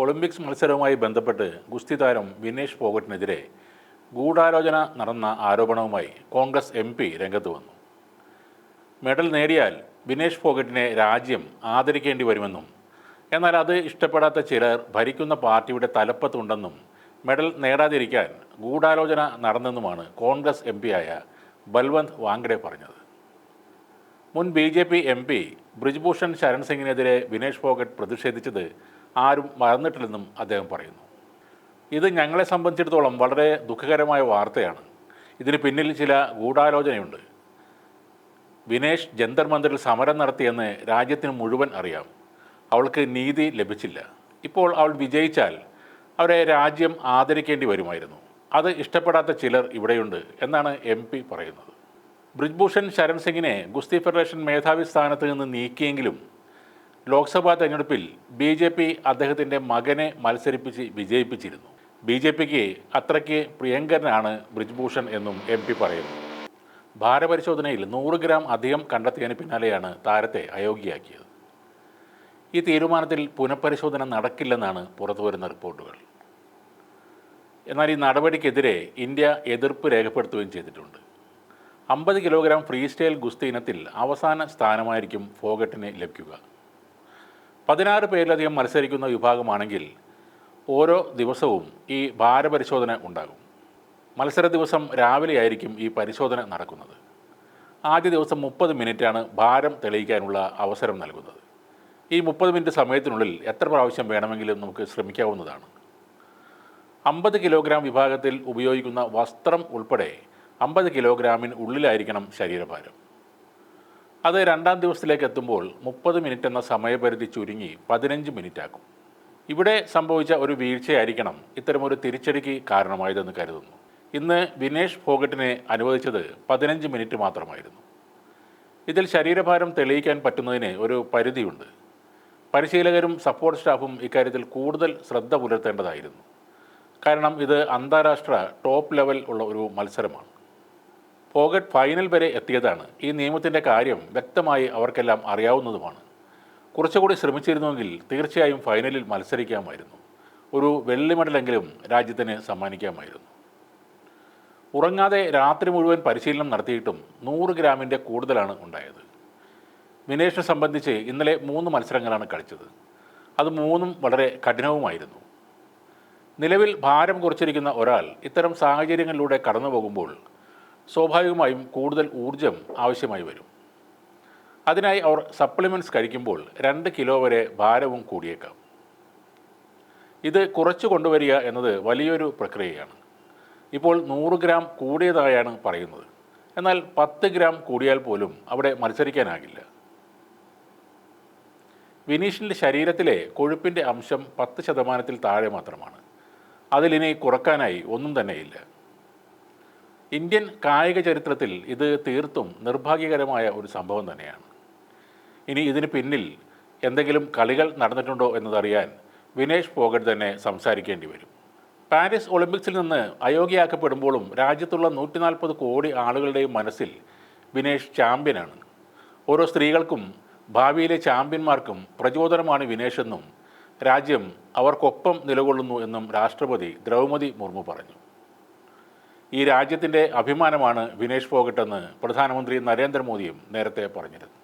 Olympics മത്സരവുമായി ബന്ധപ്പെട്ട് ഗുസ്തി താരം വിനേഷ് ഫോഗട്ടിനെതിരെ ഗൂഢാലോചന നടന്ന ആരോപണവുമായി കോൺഗ്രസ് എം പി രംഗത്ത് വന്നു. മെഡൽ നേടിയാൽ വിനേഷ് ഫോഗട്ടിനെ രാജ്യം ആദരിക്കേണ്ടി വരുമെന്നും എന്നാൽ അത് ഇഷ്ടപ്പെടാത്ത ചിലർ ഭരിക്കുന്ന പാർട്ടിയുടെ തലപ്പത്തുണ്ടെന്നും മെഡൽ നേടാതിരിക്കാൻ ഗൂഢാലോചന നടന്നെന്നുമാണ് കോൺഗ്രസ് എം പിയായ ബൽവന്ത് വാങ്കഡെ പറഞ്ഞത്. മുൻ B J P M P Brij Bhushan Sharan സിംഗിനെതിരെ Vinesh Phogat പ്രതിഷേധിച്ചത് ആരും മറന്നിട്ടില്ലെന്നും അദ്ദേഹം പറയുന്നു. ഇത് ഞങ്ങളെ സംബന്ധിച്ചിടത്തോളം വളരെ ദുഃഖകരമായ വാർത്തയാണ്. ഇതിന് പിന്നിൽ ചില ഗൂഢാലോചനയുണ്ട്. വിനേഷ് ജന്തർ മന്ദിറിൽ സമരം നടത്തിയെന്ന് രാജ്യത്തിന് മുഴുവൻ അറിയാം. അവൾക്ക് നീതി ലഭിച്ചില്ല. ഇപ്പോൾ അവൾ വിജയിച്ചാൽ അവരെ രാജ്യം ആദരിക്കേണ്ടി വരുമായിരുന്നു. അത് ഇഷ്ടപ്പെടാത്ത ചിലർ ഇവിടെയുണ്ട് എന്നാണ് എം പി പറയുന്നത്. ബ്രിജ്ഭൂഷൺ ശരൺ സിംഗിനെ ഗുസ്തി ഫെഡറേഷൻ മേധാവി സ്ഥാനത്ത് നിന്ന് നീക്കിയെങ്കിലും ലോക്സഭാ തെരഞ്ഞെടുപ്പിൽ ബി ജെ പി അദ്ദേഹത്തിന്റെ മകനെ മത്സരിപ്പിച്ച് വിജയിപ്പിച്ചിരുന്നു. ബി ജെ പിക്ക് അത്രയ്ക്ക് പ്രിയങ്കരനാണ് ബ്രിജ്ഭൂഷൺ എന്നും എം പി പറയുന്നു. ഭാരപരിശോധനയിൽ നൂറ് ഗ്രാം അധികം കണ്ടെത്തിയതിന് പിന്നാലെയാണ് താരത്തെ അയോഗ്യയാക്കിയത്. ഈ തീരുമാനത്തിൽ പുനഃപരിശോധന നടക്കില്ലെന്നാണ് പുറത്തുവരുന്ന റിപ്പോർട്ടുകൾ. എന്നാൽ ഈ നടപടിക്കെതിരെ ഇന്ത്യ എതിർപ്പ് രേഖപ്പെടുത്തുകയും ചെയ്തിട്ടുണ്ട്. അമ്പത് കിലോഗ്രാം ഫ്രീ സ്റ്റൈൽ ഗുസ്തി ഇനത്തിൽ അവസാന സ്ഥാനമായിരിക്കും ഫോഗട്ടിന് ലഭിക്കുക. പതിനാറ് പേരിലധികം മത്സരിക്കുന്ന വിഭാഗമാണെങ്കിൽ ഓരോ ദിവസവും ഈ ഭാരപരിശോധന ഉണ്ടാകും. മത്സര ദിവസം രാവിലെയായിരിക്കും ഈ പരിശോധന നടക്കുന്നത്. ആദ്യ ദിവസം മുപ്പത് മിനിറ്റാണ് ഭാരം തെളിയിക്കാനുള്ള അവസരം നൽകുന്നത്. ഈ മുപ്പത് മിനിറ്റ് സമയത്തിനുള്ളിൽ എത്ര പ്രാവശ്യം വേണമെങ്കിലും നമുക്ക് ശ്രമിക്കാവുന്നതാണ്. അമ്പത് കിലോഗ്രാം വിഭാഗത്തിൽ ഉപയോഗിക്കുന്ന വസ്ത്രം ഉൾപ്പെടെ അമ്പത് കിലോഗ്രാമിന് ഉള്ളിലായിരിക്കണം ശരീരഭാരം. അത് രണ്ടാം ദിവസത്തിലേക്ക് എത്തുമ്പോൾ മുപ്പത് മിനിറ്റ് എന്ന സമയപരിധി ചുരുങ്ങി പതിനഞ്ച് മിനിറ്റ് ആക്കും. ഇവിടെ സംഭവിച്ച ഒരു വീഴ്ചയായിരിക്കണം ഇത്തരമൊരു തിരിച്ചടിക്ക് കാരണമായതെന്ന് കരുതുന്നു. ഇന്ന് വിനേഷ് ഫോഗട്ടിനെ അനുവദിച്ചത് പതിനഞ്ച് മിനിറ്റ് മാത്രമായിരുന്നു. ഇതിൽ ശരീരഭാരം തെളിയിക്കാൻ പറ്റുന്നതിന് ഒരു പരിധിയുണ്ട്. പരിശീലകരും സപ്പോർട്ട് സ്റ്റാഫും ഇക്കാര്യത്തിൽ കൂടുതൽ ശ്രദ്ധ പുലർത്തേണ്ടതായിരുന്നു. കാരണം ഇത് അന്താരാഷ്ട്ര ടോപ്പ് ലെവൽ ഉള്ള ഒരു മത്സരമാണ്. ഫോഗട്ട് ഫൈനൽ വരെ എത്തിയതാണ്. ഈ നിയമത്തിന്റെ കാര്യം വ്യക്തമായി അവർക്കെല്ലാം അറിയാവുന്നതുമാണ്. കുറച്ചുകൂടി ശ്രമിച്ചിരുന്നുവെങ്കിൽ തീർച്ചയായും ഫൈനലിൽ മത്സരിക്കാമായിരുന്നു. ഒരു വെള്ളി മെഡലെങ്കിലും രാജ്യത്തിന് സമ്മാനിക്കാമായിരുന്നു. ഉറങ്ങാതെ രാത്രി മുഴുവൻ പരിശീലനം നടത്തിയിട്ടും നൂറ് ഗ്രാമിന്റെ കൂടുതലാണ് ഉണ്ടായത്. വിനേഷിനെ സംബന്ധിച്ച് ഇന്നലെ മൂന്ന് മത്സരങ്ങളാണ് കളിച്ചത്. അത് മൂന്നും വളരെ കഠിനവുമായിരുന്നു. നിലവിൽ ഭാരം കുറച്ചിരിക്കുന്ന ഒരാൾ ഇത്തരം സാഹചര്യങ്ങളിലൂടെ കടന്നു പോകുമ്പോൾ സ്വാഭാവികമായും കൂടുതൽ ഊർജം ആവശ്യമായി വരും. അതിനായി അവർ സപ്ലിമെന്റ്സ് കഴിക്കുമ്പോൾ രണ്ട് കിലോ വരെ ഭാരവും കൂടിയേക്കാം. ഇത് കുറച്ചു കൊണ്ടുവരിക എന്നത് വലിയൊരു പ്രക്രിയയാണ്. ഇപ്പോൾ നൂറ് ഗ്രാം കൂടിയതായാണ് പറയുന്നത്. എന്നാൽ പത്ത് ഗ്രാം കൂടിയാൽ പോലും അവിടെ മത്സരിക്കാനാകില്ല. വിനീഷിന്റെ ശരീരത്തിലെ കൊഴുപ്പിന്റെ അംശം പത്ത് ശതമാനത്തിൽ താഴെ മാത്രമാണ്. അതിലിനി കുറക്കാനായി ഒന്നും തന്നെയില്ല. ഇന്ത്യൻ കായിക ചരിത്രത്തിൽ ഇത് തീർത്തും നിർഭാഗ്യകരമായ ഒരു സംഭവം തന്നെയാണ്. ഇനി ഇതിന് പിന്നിൽ എന്തെങ്കിലും കളികൾ നടന്നിട്ടുണ്ടോ എന്നതറിയാൻ വിനേഷ് ഫോഗട്ട് തന്നെ സംസാരിക്കേണ്ടി വരും. പാരീസ് ഒളിമ്പിക്സിൽ നിന്ന് അയോഗ്യയാക്കപ്പെടുമ്പോഴും രാജ്യത്തുള്ള നൂറ്റി നാൽപ്പത് കോടി ആളുകളുടെയും മനസ്സിൽ വിനേഷ് ചാമ്പ്യനാണ്. ഓരോ സ്ത്രീകൾക്കും ഭാവിയിലെ ചാമ്പ്യന്മാർക്കും പ്രചോദനമാണ് വിനേഷെന്നും രാജ്യം അവർക്കൊപ്പം നിലകൊള്ളുന്നു എന്നും രാഷ്ട്രപതി ദ്രൗപതി മുർമു പറഞ്ഞു. ഈ രാജ്യത്തിന്റെ അഭിമാനമാണ് വിനേഷ് പോകട്ടെന്ന് പ്രധാനമന്ത്രി നരേന്ദ്രമോദിയും നേരത്തെ പറഞ്ഞിരുന്നു.